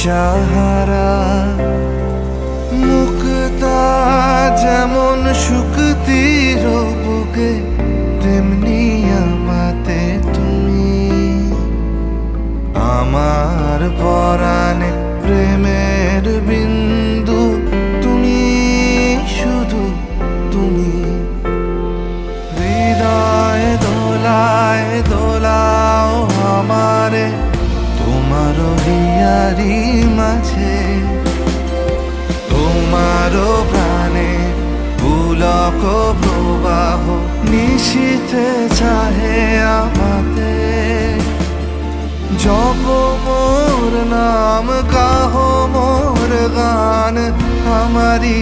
দিশাহারা মুক্তা যেমন শুকতির বুকে তেমনি হিয়ারি মাঝে, তোমারও প্রাণে পুলক প্রবাহ নিশীথে চাহে আমাতে। জপ মোর নাম কাহ মোর গান আমারি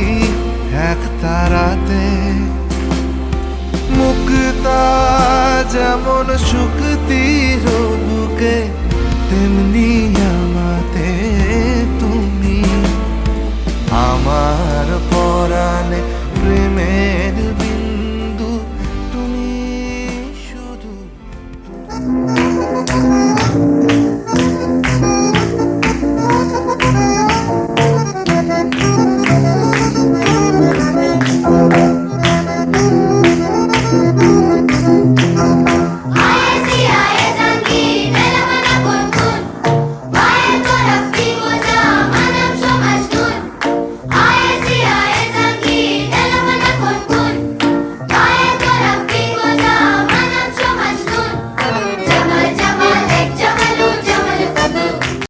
এক তারাতে মুক্তা যেমন শুক্তির বুকে, তেমনি